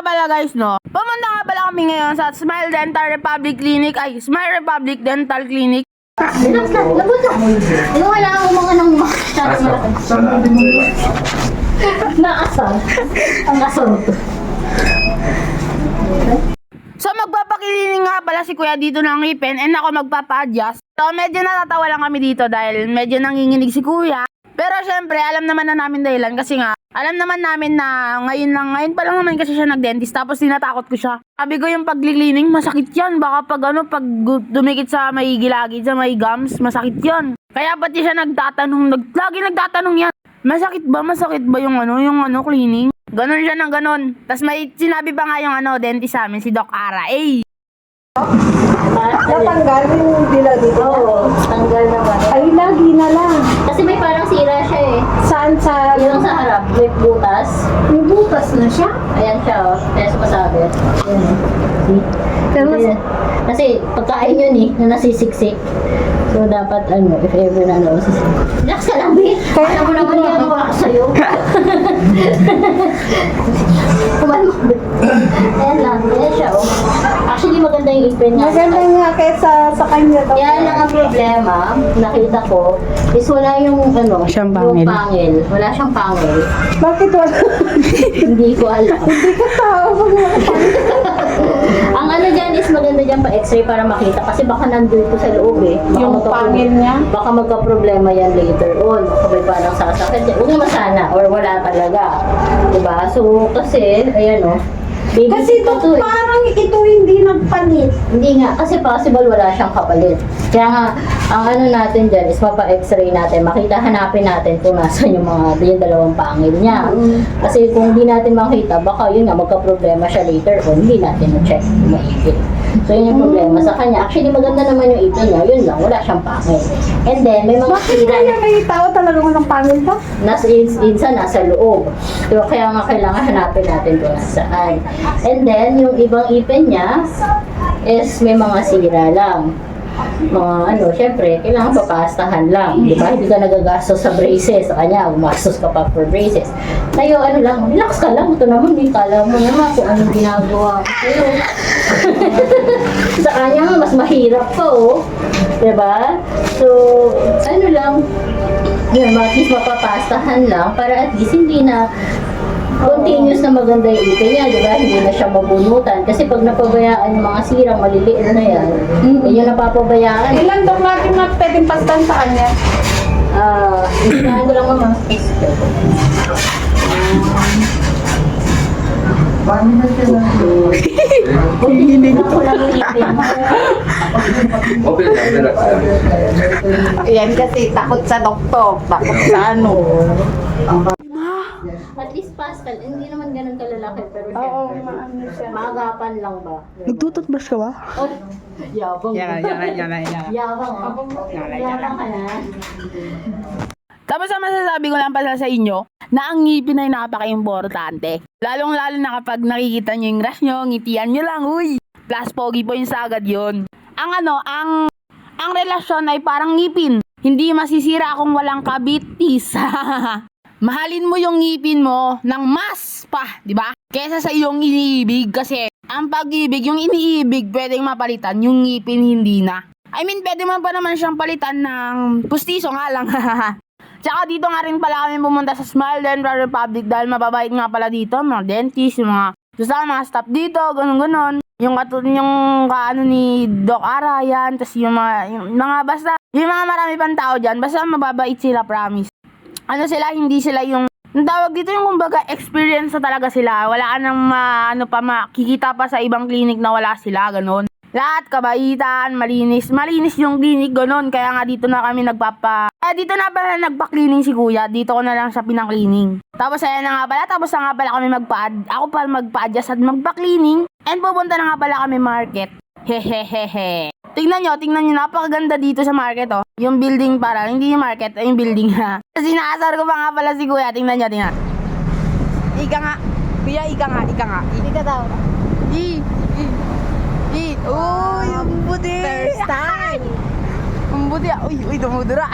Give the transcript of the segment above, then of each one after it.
nga pala guys, no? Pumunta nga pala kami ngayon sa Smile Dental Republic Clinic. Ay, Smile Republic Dental Clinic. Relax lang, labot lang. Hindi mo kailangan umangan ng masyadong malaki. Naasar. Ang asar to. So magpapakilining nga pala si kuya dito ng ngipin and ako magpapa-adjust. So medyo natatawa lang kami dito dahil medyo nanginginig si kuya. Pero syempre, alam naman na namin dahilan kasi nga, alam naman namin na ngayon lang, ngayon pa lang naman kasi siya nag-dentist tapos tinatakot ko siya. Sabi ko yung pag-cleaning, masakit yan. Baka pag ano, pag dumikit sa may gilagid, sa may gums, masakit yan. Kaya pati siya nagtatanong, nag, lagi nagtatanong yan. Masakit ba? Masakit ba yung ano, yung ano, cleaning? Ganon siya ng ganon. Tapos may sinabi pa nga yung ano, dentist sa amin, si Doc Ara. Eh, Natanggal yung dila dito. Oo, tanggal naman. Ay, lagi na lang. Kasi may parang sira siya eh. Saan sa... Yung sa harap, may butas. May butas na siya. Ayan siya oh. Kaya sumasabi. Ayan. See? Pero mas... Kasi, kasi pagkain yun eh, na nasisiksik. So, dapat ano, if ever na ano, sisik. Relax ka lang, babe. Kaya mo naman ginagawa ko sa'yo. Kumalma. Ayan lang, ayan siya oh. Actually, maganda yung ipin niya. Maganda nga kaysa sa kanya daw. Kaya lang ang problema, nakita ko, is wala yung ano, Siyang yung pangil. pangil. Wala siyang pangil. Bakit wala? Hindi ko alam. Hindi ka tao. Pag ang ano dyan is maganda dyan pa x-ray para makita kasi baka nandun ko sa loob eh. Baka Yung magka- pangil niya? Baka magka-problema yan later on. Baka may parang sasakit. Huwag naman sana or wala talaga. Diba? So, kasi, ayan o. baby Kasi pa to ito, eh. parang ito hindi nagpalit. Hindi nga, kasi possible wala siyang kapalit. Kaya nga, ang ano natin dyan is mapa-x-ray natin, makita, hanapin natin kung nasan yung mga, yung dalawang pangil niya. Kasi kung hindi natin makita, baka yun nga, magka-problema siya later on, hindi natin na-check kung maigil. So yun yung problema sa kanya. Actually, maganda naman yung ipin niya, yun lang, wala siyang pangil. And then, may mga Bakit sira kaya may tao talaga walang pangil to? nasa ins insa nasa loob. So, kaya nga kailangan hanapin natin kung nasaan. And then, yung ibang ipin niya is may mga sira lang. Mga ano, syempre, kailangan papastahan lang. Di ba? Hindi ka nagagastos sa braces. Sa kanya, gumastos ka pa for braces. Tayo, ano lang, relax ka lang. Ito naman, hindi kala mo naman kung anong ginagawa ko sa'yo. sa kanya, mas mahirap pa, oh. Di ba? So, ano lang, yun, at least mapapastahan lang para at least hindi na continuous na maganda yung ipin niya, di ba? Hindi na siya mabunutan. Kasi pag napabayaan yung mga sirang maliliit na yan, yun yung napapabayaan. Ilan daw natin na pwedeng pastan sa kanya? Ah, uh, ko lang mga ko lang yung ipin. Open lang, relax lang. Yan kasi takot sa doktor, takot sa ano. At least Pascal, hindi naman ganun kalalaki, pero Oo, maano siya. maagapan lang ba? nagtututbrush ka ba? Oh, yabang. Yan, yan, yan. Yabang, ah. Yabang ka na. Tapos ang masasabi ko lang pala sa inyo, na ang ngipin ay napaka-importante. Lalong-lalo na kapag nakikita nyo yung grass nyo, ngitian nyo lang, uy! Plus, pogi points agad yon. Ang ano, ang, ang relasyon ay parang ngipin. Hindi masisira kung walang kabitis. Mahalin mo yung ngipin mo ng mas pa, di ba? Kesa sa iyong iniibig kasi ang pag-ibig, yung iniibig, pwedeng mapalitan, yung ngipin hindi na. I mean, pwede man pa naman siyang palitan ng pustiso nga lang. Tsaka dito nga rin pala kami pumunta sa Smile Dental Republic dahil mababait nga pala dito, mga dentist, yung mga basta mga staff dito, ganun ganon Yung katulad yung kaano ni Doc Ara yan, tapos yung mga, yung mga basta, yung mga marami pang tao dyan, basta mababait sila, promise. Ano sila, hindi sila yung, ang tawag dito yung kumbaga experience na talaga sila. Wala ka nang ma, ano pa, makikita pa sa ibang clinic na wala sila, ganon. Lahat kabaitan, malinis. Malinis yung clinic, ganon. Kaya nga dito na kami nagpapa... Kaya dito na pala nagpa-cleaning si kuya. Dito ko na lang siya pinang-cleaning. Tapos ayan na nga pala. Tapos na nga pala kami magpa Ako pa magpa-adjust at magpa-cleaning. And pupunta na nga pala kami market. Hehehehe. Tingnan nyo, tingnan nyo, napakaganda dito sa market, oh. Yung building para, hindi yung market, ay yung building, ha. Kasi ko pa nga pala si kuya, tingnan nyo, tingnan. Ika nga. Kuya, ika nga, ika nga. Ika daw. Uy, ang budi! First time! Ang budi, uy, uy, dumudura!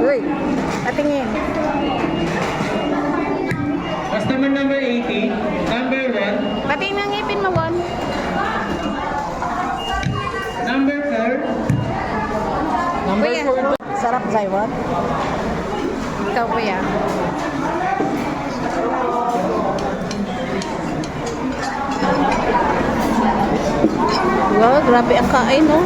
uy, patingin. Customer number 80, number 1. Patingin ng ngipin mo, Bon. Number 4. Number 4. Sarap, Zaiwan. Ikaw, kuya. Grabe ang kain, no?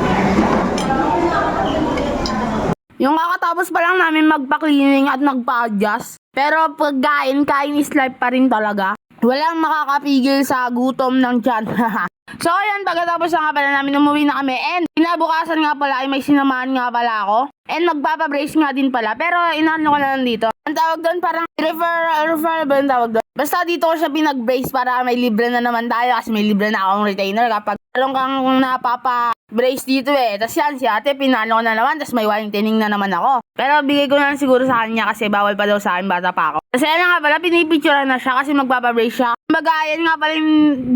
Yung kakatapos pa lang namin magpa-cleaning at magpa-adjust. Pero pagkain, kain is life pa rin talaga. Walang makakapigil sa gutom ng tiyan. so ayan, pagkatapos na nga pala namin umuwi na kami. And kinabukasan nga pala ay may sinamahan nga pala ako. And magpapabrace nga din pala. Pero inaano ko na lang dito. Ang tawag doon parang refer, refer ba yung tawag doon? Basta dito ko siya pinag-brace para may libre na naman tayo kasi may libre na akong retainer kapag meron kang napapa brace dito eh. Tapos yan, si ate, pinalo ko na naman. Tapos may whitening na naman ako. Pero bigay ko na lang siguro sa kanya kasi bawal pa daw sa akin, bata pa ako. Kasi ano nga pala, pinipicture na siya kasi magpapabrace siya. Kumbaga, yan nga pala yung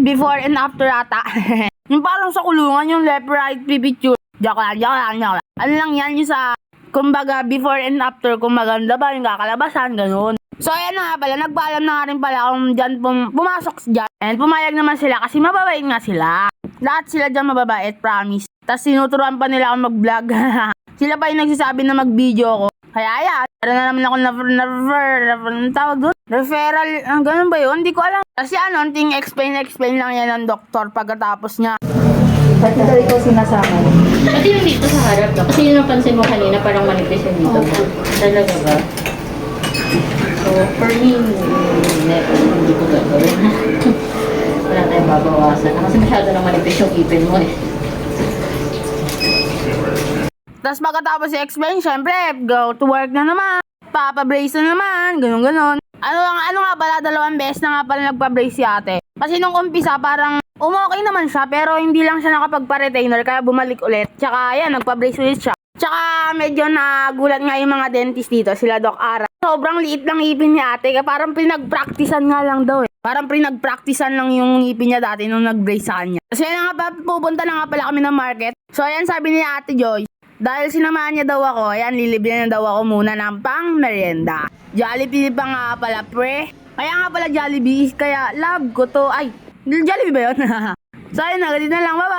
before and after ata. yung parang sa kulungan, yung left right pipicture. Joke lang, joke lang, joke lang. Ano lang yan yung sa, kumbaga, before and after, kung maganda ba yung kakalabasan, ganun. So, ayan na nga pala, nagpaalam na nga rin pala kung dyan pum- pumasok dyan. And pumayag naman sila kasi mababait nga sila. Lahat sila dyan mababait, promise. Tapos sinuturuan pa nila ako mag-vlog. sila pa yung nagsasabi na mag-video ako. Kaya ayan, meron na naman ako na na refer, anong tawag doon? Referral, ang ganun ba yun? Hindi ko alam. Kasi ano, ting explain, explain lang yan ng doktor pagkatapos niya. Ba't daw ikaw sinasama? Pati yung dito sa harap, no? Kasi yung napansin mo kanina, parang manipis yung dito. Talaga ba? So, for me, hindi ko gagawin. Wala tayong babawasan. Kasi masyado nang manipis yung ipin mo eh. Tapos pagkatapos i-explain, syempre, go to work na naman. Papa-brace na naman, ganun ganon. Ano, ano nga pala, dalawang beses na nga pala nagpa-brace si ate. Kasi nung umpisa, parang umokay naman siya, pero hindi lang siya nakapagpa-retainer, kaya bumalik ulit. Tsaka, yan, nagpa-brace ulit siya. Tsaka, medyo nagulat nga yung mga dentist dito, sila Doc Ara. Sobrang liit lang ipin ni ate, kaya parang pinag-practicean nga lang daw eh. Parang pinag-practicean lang yung ngipin niya dati nung nag-brace sa kanya. Kasi na nga pa, pupunta na nga pala kami ng market. So, ayan, sabi ni ate Joy, dahil sinamahan niya daw ako, ayan, lilibyan na daw ako muna ng pang merienda. Jollibee pa nga pala, pre. Kaya nga pala Jollibee, kaya love ko to. Ay, Jollibee ba yun? so, ayun na, ganito na lang, bye-bye.